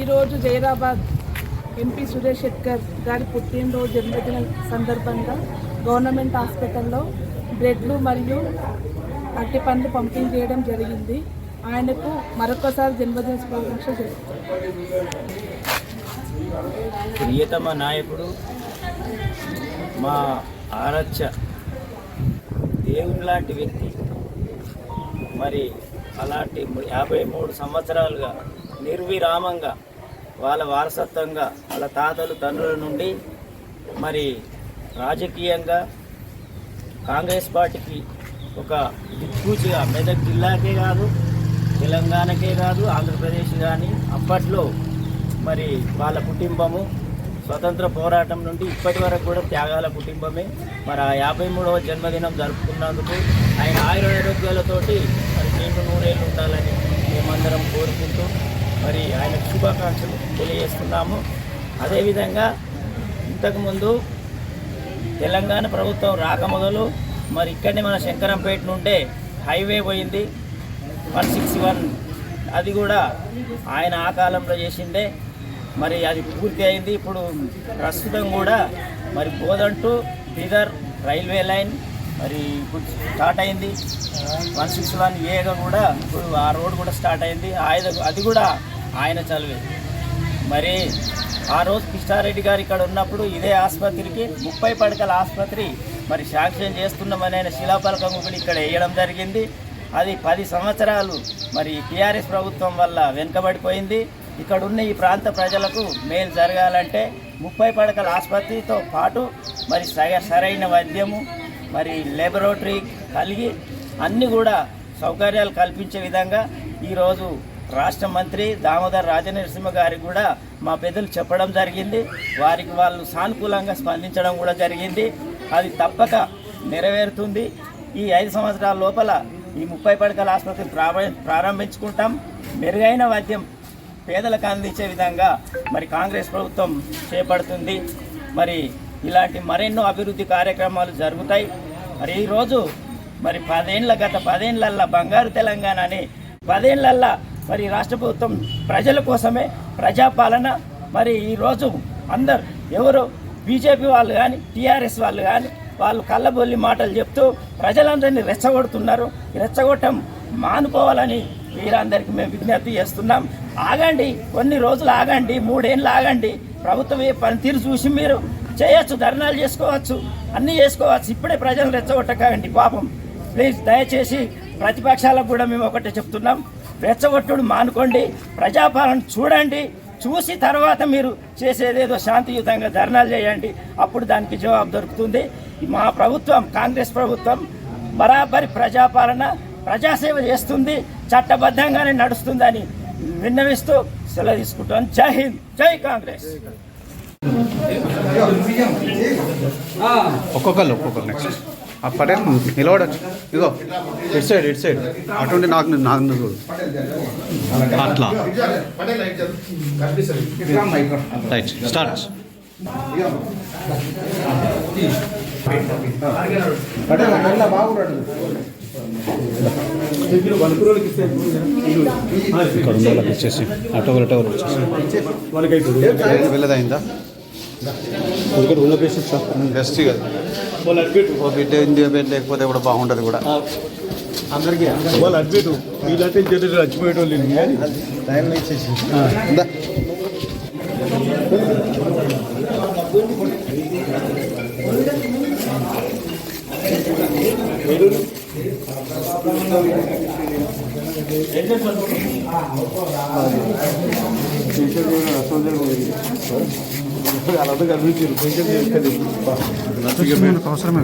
ఈరోజు జైరాబాద్ ఎంపీ సురేష్ శెట్కర్ గారి పుట్టినరోజు జన్మదిన సందర్భంగా గవర్నమెంట్ హాస్పిటల్లో బ్రెడ్లు మరియు అట్టి పండ్లు పంపిణీ చేయడం జరిగింది. ఆయనకు మరొకసారి జన్మదిన శుభాకాంక్ష ప్రియతమ నాయకుడు మా ఆరాధ్య దేవుని లాంటి వ్యక్తి. మరి అలాంటి యాభై మూడు సంవత్సరాలుగా నిర్విరామంగా వాళ్ళ వారసత్వంగా వాళ్ళ తాతలు తండ్రుల నుండి మరి రాజకీయంగా కాంగ్రెస్ పార్టీకి ఒక దిక్సూచిగా మెదక్ జిల్లాకే కాదు తెలంగాణకే కాదు ఆంధ్రప్రదేశ్ కానీ అప్పట్లో మరి వాళ్ళ కుటుంబము స్వతంత్ర పోరాటం నుండి ఇప్పటి వరకు కూడా త్యాగాల కుటుంబమే. మరి ఆ యాభై మూడవ జన్మదినం జరుపుకున్నందుకు ఆయన ఆయురారోగ్యాలతోటి మరి నీకు నూరేళ్ళు ఉండాలని మేమందరం కోరుకుంటూ మరి ఆయన శుభాకాంక్షలు తెలియజేస్తున్నాము. అదేవిధంగా ఇంతకుముందు తెలంగాణ ప్రభుత్వం రాకమొదలు మరి ఇక్కడనే మన శంకరంపేట నుండే హైవే పోయింది. One sixty one. అది కూడా ఆయన ఆ కాలంలో చేసిందే మరి అది పూర్తి అయింది. ఇప్పుడు ప్రస్తుతం కూడా మరి బోధంటూ టు బీదర్ రైల్వే లైన్ మరి ఇప్పుడు స్టార్ట్ అయింది. వన్ సిక్స్ వన్ ఏగా కూడా ఇప్పుడు ఆ రోడ్ కూడా స్టార్ట్ అయింది. ఆయన అది కూడా ఆయన చదివే. మరి ఆ రోజు కృష్ణారెడ్డి గారు ఇక్కడ ఉన్నప్పుడు ఇదే ఆసుపత్రికి ముప్పై పడకల ఆసుపత్రి మరి శాంక్షన్ చేస్తున్నామని ఆయన శిలాఫలకం కూడా ఇక్కడ వేయడం జరిగింది. అది పది సంవత్సరాలు మరి టీఆర్ఎస్ ప్రభుత్వం వల్ల వెనుకబడిపోయింది. ఇక్కడ ఉన్న ఈ ప్రాంత ప్రజలకు మేలు జరగాలంటే ముప్పై పడకల ఆసుపత్రితో పాటు మరి సగ సరైన వైద్యము మరి లెబొరేటరీ కలిగి అన్నీ కూడా సౌకర్యాలు కల్పించే విధంగా ఈరోజు రాష్ట్ర మంత్రి దామోదర్ రాజనరసింహ గారికి కూడా మా పెద్దలు చెప్పడం జరిగింది. వారికి వాళ్ళు సానుకూలంగా స్పందించడం కూడా జరిగింది. అది తప్పక నెరవేరుతుంది. ఈ ఐదు సంవత్సరాల లోపల ఈ ముప్పై పడకల ఆసుపత్రి ప్రారంభించుకుంటాం. మెరుగైన వైద్యం పేదలకు అందించే విధంగా మరి కాంగ్రెస్ ప్రభుత్వం చేపడుతుంది. మరి ఇలాంటి మరెన్నో అభివృద్ధి కార్యక్రమాలు జరుగుతాయి. మరి ఈరోజు మరి పదేండ్ల గత పదేండ్లల్లా బంగారు తెలంగాణ అని పదేండ్లల్లా మరి రాష్ట్ర ప్రభుత్వం ప్రజల కోసమే ప్రజాపాలన. మరి ఈరోజు అందరు ఎవరు బీజేపీ వాళ్ళు కానీ టీఆర్ఎస్ వాళ్ళు కానీ వాళ్ళు కళ్ళబొల్లి మాటలు చెప్తూ ప్రజలందరినీ రెచ్చగొడుతున్నారు. రెచ్చగొట్టం మానుకోవాలని వీరందరికీ మేము విజ్ఞప్తి చేస్తున్నాం. ఆగండి కొన్ని రోజులు ఆగండి మూడేళ్ళు ఆగండి. ప్రభుత్వం ఏ పనితీరు చూసి మీరు చేయొచ్చు ధర్నాలు చేసుకోవచ్చు అన్నీ చేసుకోవచ్చు. ఇప్పుడే ప్రజలు రెచ్చగొట్టకండి పాపం. ప్లీజ్ దయచేసి ప్రతిపక్షాలకు కూడా మేము ఒకటే చెప్తున్నాం. రెచ్చగొట్టుడు మానుకోండి ప్రజాపాలన చూడండి చూసి తర్వాత మీరు చేసేదేదో శాంతియుతంగా ధర్నాలు చేయండి అప్పుడు దానికి జవాబు దొరుకుతుంది. మా ప్రభుత్వం కాంగ్రెస్ ప్రభుత్వం బరాబరి ప్రజాపాలన ప్రజాసేవ చేస్తుంది చట్టబద్ధంగానే నడుస్తుందని విన్నవిస్తూ సెలవు తీసుకుంటాం జై హింద్ జై కాంగ్రెస్. ఒక్కొక్కరు ఒక్కొక్కరు నెక్స్ట్ ఆ పటేల్ నిలబడచ్చు. ఇగో ఇటు సైడ్ ఇటు సైడ్ అటువంటి నాకు నాకు చూడు. అట్లా. రైట్ స్టార్ట్ ఇక్కడ వాళ్ళకి ఇచ్చేసి ఆటో ఒకటే వచ్చేసి వెళ్ళదైందా? ఎందుకంటే ఉన్న పేషెంట్స్ బెస్ట్ కదా ఓ బిడ్డ ఇండియా బెడ్ లేకపోతే కూడా బాగుంటుంది కూడా. అందరికీ వాళ్ళు అడ్మిట్ వీళ్ళంటే కానీ. టైంలో ఇచ్చేసి. వాళ్ళంతా కనిపించారు. కొంచెం అవసరమే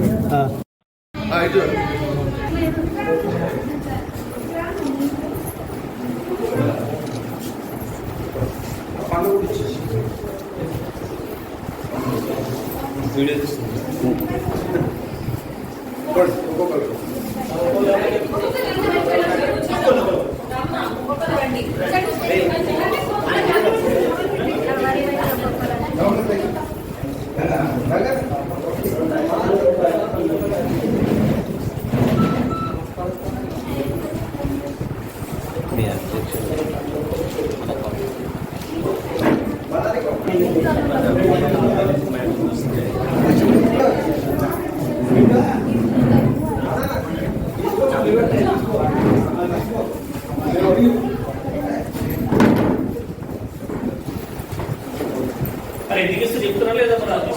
అరే దిగిస్తే చెప్తున్నా లేదా మరి?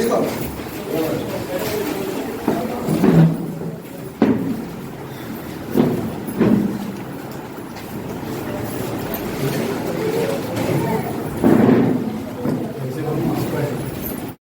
listo.